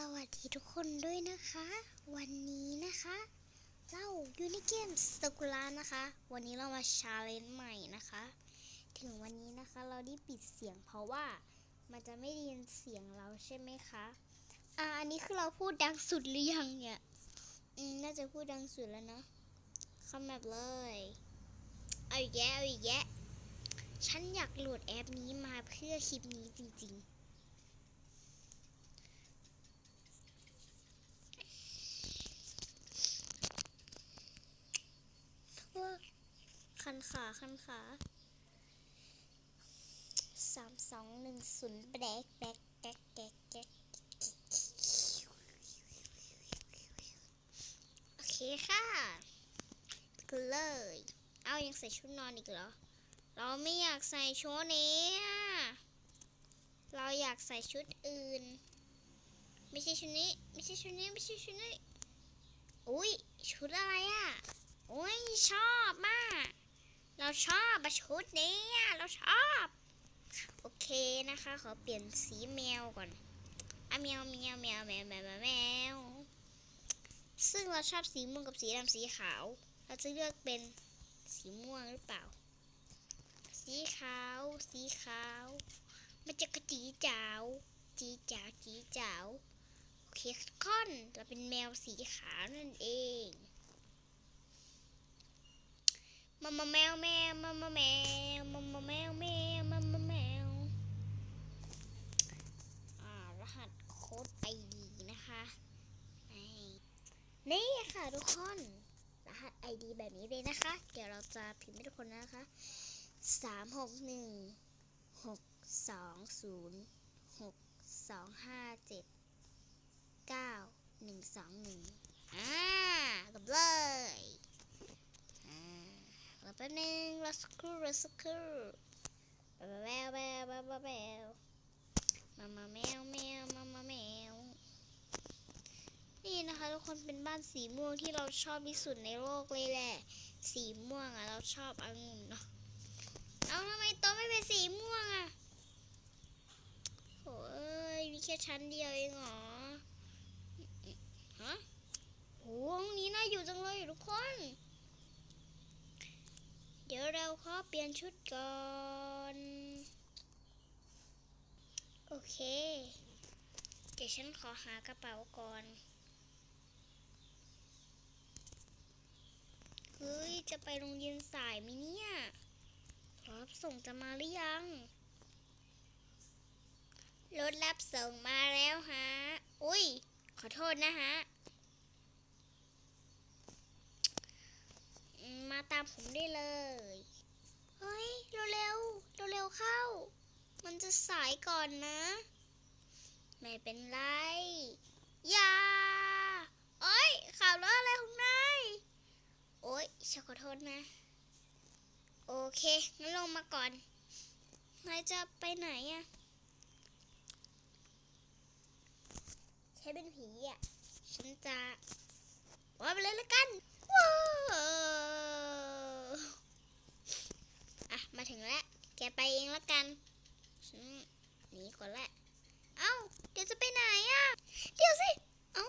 สวัสดีทุกคนด้วยนะคะ วันนี้นะคะเราอยู่ในเกมสกุลานะคะ วันนี้เรามาชาเลนจ์ใหม่นะคะ ถึงวันนี้นะคะเราได้ปิดเสียงเพราะว่ามันจะไม่ได้ยินเสียงเราใช่ไหมคะอ่าอันนี้คือเราพูดดังสุดหรือยังเนี่ยอืมน่าจะพูดดังสุดแล้วเนอะคำแบบเลยเอาอีกแยะเอาอีกแยะฉันอยากโหลดแอปนี้มาเพื่อคลิปนี้จริงๆ ว่าคันขา คันขาสามสองหนึ่งศูนย์แบกแบกแบกแบกแบกโอเคค่ะก็เลย เอายังใส่ชุดนอนอีกเหรอ เราไม่อยากใส่ชุดนี้เราอยากใส่ชุดอื่น ไม่ใช่ชุดนี้ ไม่ใช่ชุดนี้ ไม่ใช่ชุดนี้ อุ้ยชุดอะไรอะโอ้ยชอบมาก เราชอบอะชุดนี้เราชอบ โอเคนะคะ ขอเปลี่ยนสีแมวก่อนอะแมวแมวแมวแมวแมวแมวแมวซึ่งเราชอบสีม่วงกับสีดำสีขาว เราจะเลือกเป็นสีม่วงหรือเปล่า สีขาว สีขาว มันจะกระจีจ๋าวจีจ๋าจีจ๋าวโอเคคอนเราเป็นแมวสีขาวนั่นเอง มามาแมวแมวมามาแมวมามาแมวแมวมามาแมวอ่ารหัสโค้ดไอดีนะคะนี่นี่ค่ะทุกคนรหัสไอดีแบบนี้เลยนะคะ เดี๋ยวเราจะพิมพ์ให้ทุกคนนะคะสามหกหนึ่งหกสองศูนย์หกสองห้าเจ็ดเก้าหนึ่งสองหนึ่งอ่ากดเลย แป๊บนึงรอสักครู่รอสักครู่แววแววแววแววมามาแมวแมวมามาแมว นี่นะคะทุกคนเป็นบ้านสีม่วงที่เราชอบที่สุดในโลกเลยแหละ สีม่วงอะเราชอบองุ่นเนาะเอาทำไมโตไม่เป็นสีม่วงอะโอ้ยมีแค่ชั้นเดียวเองเหรอฮะโหห้องนี้น่าอยู่จังเลยทุกคน เดี๋ยวเราขอเปลี่ยนชุดก่อน โอเค เดี๋ยวฉันขอหากระเป๋าก่อนเฮ้ย จะไปโรงเรียนสายไหมเนี่ยรถรับส่งจะมาหรือยัง รถรับส่งมาแล้วฮะ อุ้ย ขอโทษนะฮะ อื มาตามผมได้เลย เฮ้ย เร็วๆ เร็วๆ เข้า มันจะสายก่อนนะ ไม่เป็นไร อย่าโอ้ยขับรถอะไรของนายโอ้ยฉันขอโทษนะ โอเค งั้นลงมาก่อน นายจะไปไหนอะฉันเป็นผีอะฉันจะว่าไปเลยละกันว้า มาถึงแล้ว แกไปเองละกันฉันหนีก่อนแหละเอ้า เดี๋ยวจะไปไหนอะเดี๋ยวสิ เอ้า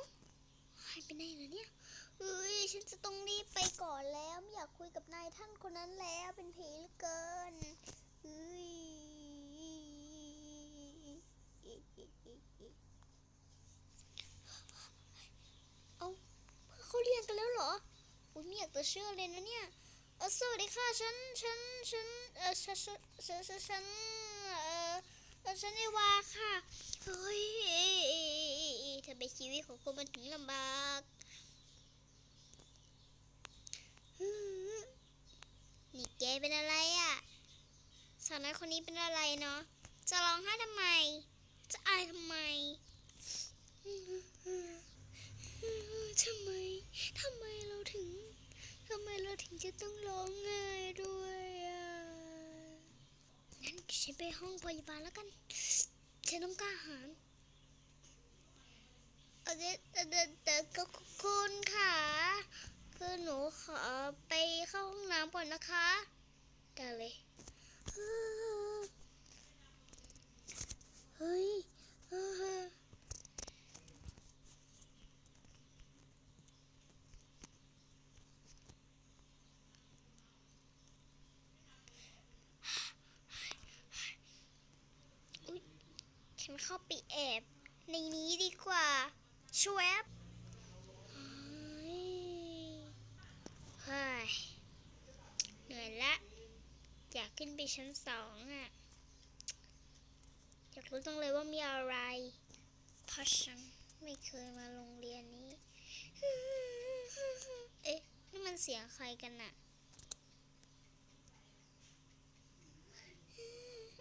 หายไปไหนแล้วเนี่ยเฮ้ยฉันจะต้องรีบไปก่อนแล้วไม่อยากคุยกับนายท่านคนนั้นแล้วเป็นผีเหลือเกินเฮ้ยเอ้าเขาเรียนกันแล้วเหรออุ้ยไม่อยากจะเชื่อเลยนะเนี่ย สวัสดีค่ะฉันฉันฉันเออฉันฉันฉันฉันเออเออฉันเอวาค่ะเฮ้ยทำไมชีวิตของคนมันถึงลำบากนี่แกเป็นอะไรอะสาวน้อยคนนี้เป็นอะไรเนาะจะร้องไห้ทำไม จะอายทำไมทำไมทำไมเราถึงำไมเราถึงจะต้องร้องไห้ด้วยอะงั้นฉันไปห้องพยาบาลแล้วกัน ฉันต้องกล้าหาญเออเดี๋ยวเดี๋ยวเดี๋ยวก็คุณค่ะ คือหนูขอไปเข้าห้องน้ำก่อนนะคะได้เลย เฮ้ยเออ น เข้าไปแอบ ในนี้ดีกว่าชวบเฮ้ยเหนื่อยละ อยากขึ้นไปชั้นสองอะ อยากรู้จังเลยว่ามีอะไรเพราะฉันไม่เคยมาโรงเรียนนี้ เอ๊ะ นี่มันเสียงใครกันน่ะ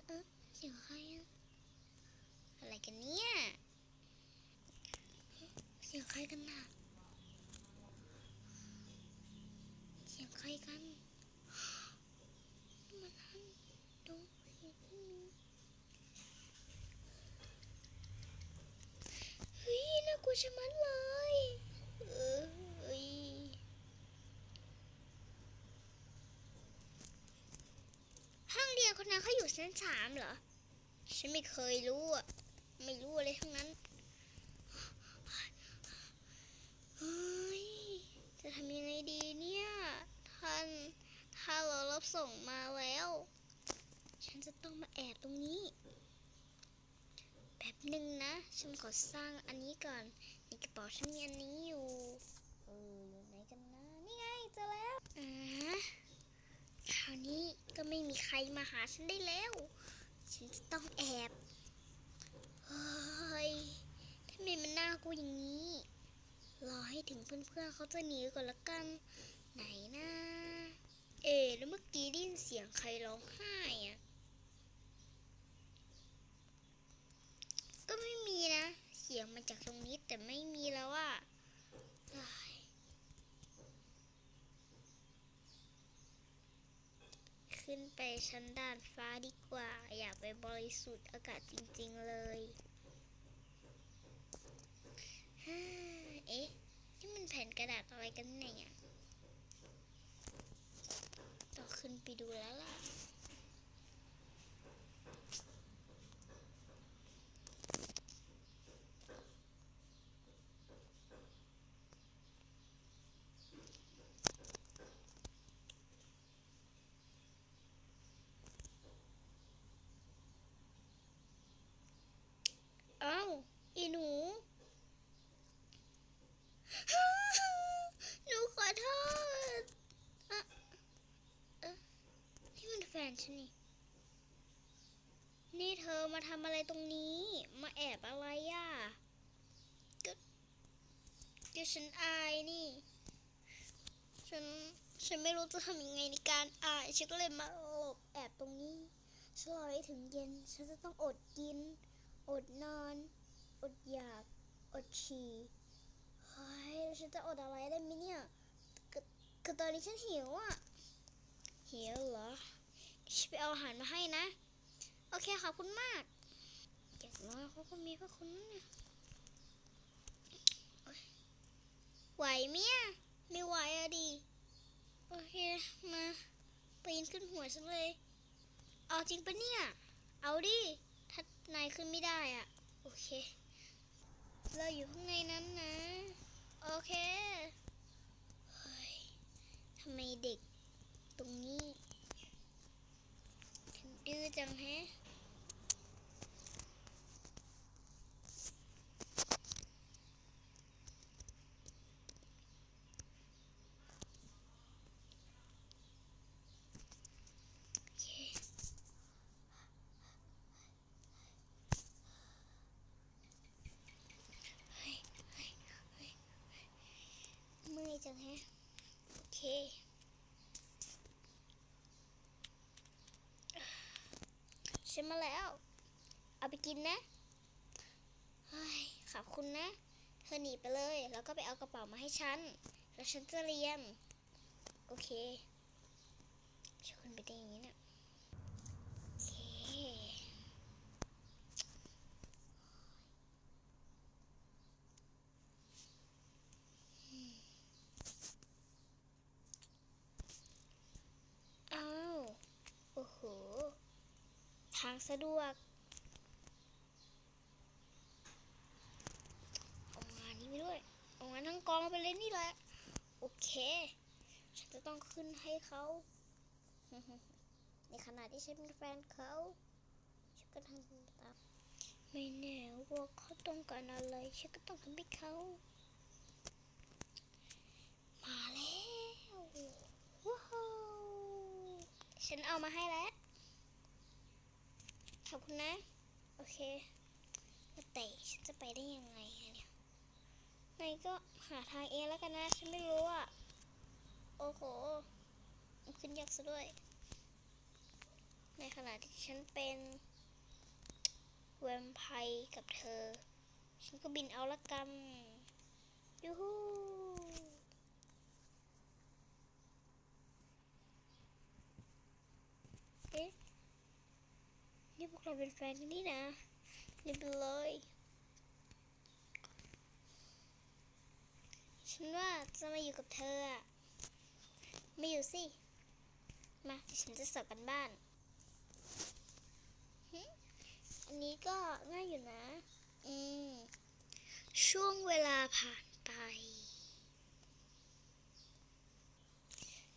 อ๊ะเสียงใครอะอะไร กันเนี่ย เสียงใครกันน่ะ เสียงใครกันมันนั่นดูเสียงที่มีเฮ้ยน่ากลัวชะมัดเลยเอ้ยห้องเรียนคนนั้นเขาอยู่ชั้นสามเหรอ ฉันไม่เคยรู้อะ ไม่รู้อะไรทั้งนั้น เฮ้ย จะทำยังไงดีเนี่ย ท่าน ถ้าเรารับส่งมาแล้ว ฉันจะต้องมาแอบตรงนี้ แบบหนึ่งนะ ฉันขอสร้างอันนี้ก่อน ในกระเป๋าฉันมีอันนี้อยู่ เออ อยู่ไหนกันนะ นี่ไงเจอแล้ว อ่าคราวนี้ก็ไม่มีใครมาหาฉันได้แล้ว ฉันจะต้องแอบเฮ้ ยทำไมมันน่ากูอย่างนี้ รอให้ถึงเพื่อนๆเขาจะหนีก่อนละกัน ไหนนะ เอ๋แล้วเมื่อกี้ได้ยินเสียงใครร้องไห้อะก็ไม่มีนะ เสียงมาจากตรงนี้แต่ไม่มีแล้วอะเอ้ย ขึ้นไปชั้นด่านฟ้าดีกว่า อยากไปบริสุทธิ์อากาศจริง ๆ เลยฮ่าเอ๊ะ นี่มันแผ่นกระดาษอะไรกันเนี่ย ต่อขึ้นไปดูแล้วล่ะ อ้าอีหนู หนูขอโทษอะเอ๊ะนี่มันแฟนฉันนี่ นี่เธอมาทำอะไรตรงนี้ มาแอบอะไรอะก็ก็ฉันอายนี่ ฉัน ฉันไม่รู้จะทำยังไงในการอาย ฉันก็เลยมาหลบแอบตรงนี้ฉันรอให้ถึงเย็น ฉันจะต้องอดกิน อดนอน อดอยาก อดฉี่เฮ้ยฉันจะอดอะไรได้ไหมเนี่ยคือคือตอนนี้ฉันหิวอะ หิวเหรอฉันไปเอาอาหารมาให้นะ โอเคขอบคุณมากอย่างน้อยเขาก็มีพระคุณนะเนี่ยไหวไหมยไม่ไหวอะดิโอเค มาปีนขึ้นหัวฉันเลย เอาจริงปะเนี่ย เอาดิ นายขึ้นไม่ได้อะ โอเค เราอยู่ข้างในนั้นนะ โอเค เฮ้ยทำไมเด็กตรงนี้ถึงดื้อจังแฮะ โอเค เฮ้ยเฮ้ยเฮ้ยเมื่อย จังแฮะโอเคฉันมาแล้ว เอาไปกินนะขอบคุณนะ เธอหนีไปเลย แล้วก็ไปเอากระเป๋ามาให้ฉัน แล้วฉันจะเรียน โอเคฉันคุณไปได้ย่างนี้เนี่ยโอเค อ้าว โอ้โห ทางสะดวกเอางานนี้ไปด้วยเอางานทั้งกองไปเลยนี่แหละ โอเค ฉันจะต้องขึ้นให้เขาในขณะที่ฉันเป็นแฟนเขาฉันก็ทำตามไม่แน่ว่าเขาต้องการอะไรฉันก็ต้องทำให้เขา มาแล้วว้าวฉันเอามาให้แล้ว อบคุณนะ โอเคแต่ฉันจะไปได้ยังไงเนี่ยนายก็หาทางเองแล้วกันนะ ฉันไม่รู้อะ โอ้โห ขึ้นยากซะด้วย ในขณะที่ฉันเป็นแวมไพร์กับเธอ ฉันก็บินเอาละกันยูฮูเอ๊ะ นี่พวก เราเป็นแฟนกันนี่นะเรียบเลยฉันว่าจะมาอยู่กับเธออะมาอยู่สิ มาฉันจะสอบกันบ้าน อันนี้ก็ง่ายอยู่นะ อืม ช่วงเวลาผ่านไป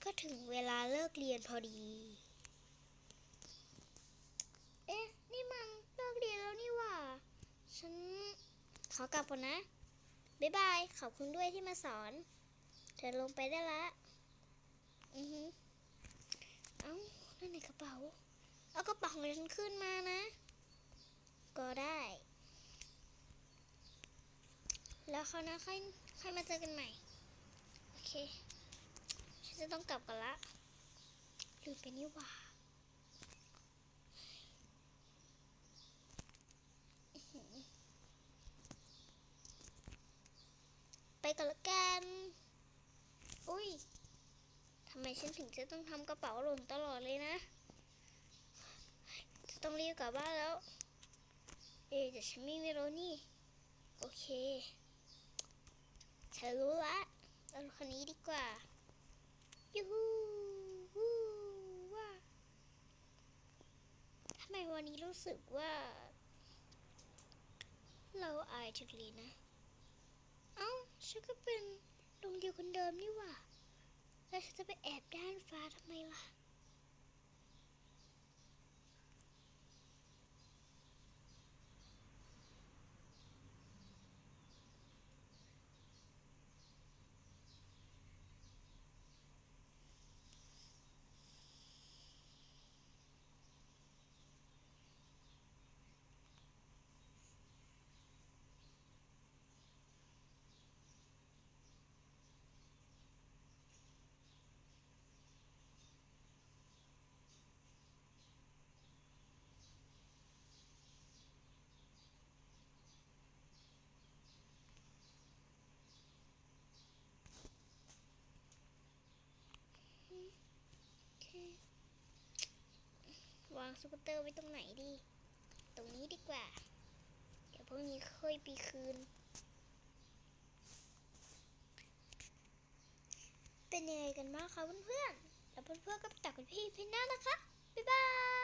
ก็ถึงเวลาเลิกเรียนพอดี เอ๊ะ นี่มันเลิกเรียนแล้วนี่หว่า ฉันขอกลับก่อนนะ บ๊ายบาย ขอบคุณด้วยที่มาสอน เธอลงไปได้ละ อือฮึเอ้า นั่นในกระเป๋า เอากระเป๋าของฉันขึ้นมานะ ก็ได้ แล้วเขานะค่อยค่อยมาเจอกันใหม่ โอเค ฉันจะต้องกลับกันละลืมไปนี่หว่า ไป กันละกัน อุ้ยทำไมฉันถึงจะต้องทำกระเป๋าหล่นตลอดเลยนะ จะต้องรีบกลับบ้านแล้ว เอ๊ะแต่ฉันไม่มีรถนี่ โอเคฉันรู้ละเอารถคันนี้ดีกว่า ยูฮูวูว่าทำไมวันนี้รู้สึกว่า เราอายจังเลยนะ ฉันก็เป็นลุงเดียวคนเดิมนี่หว่า แล้วฉันจะไปแอบด้านฟ้าทำไมล่ะ โอเค วางสกูตเตอร์ไว้ตรงไหนดี ตรงนี้ดีกว่า เดี๋ยวพรุ่งนี้ค่อยไปคืน เป็นยังไงกันบ้างคะเพื่อนๆ แล้วเพื่อนๆก็ไปตักกับพี่เพนน่านะคะ บ๊ายบาย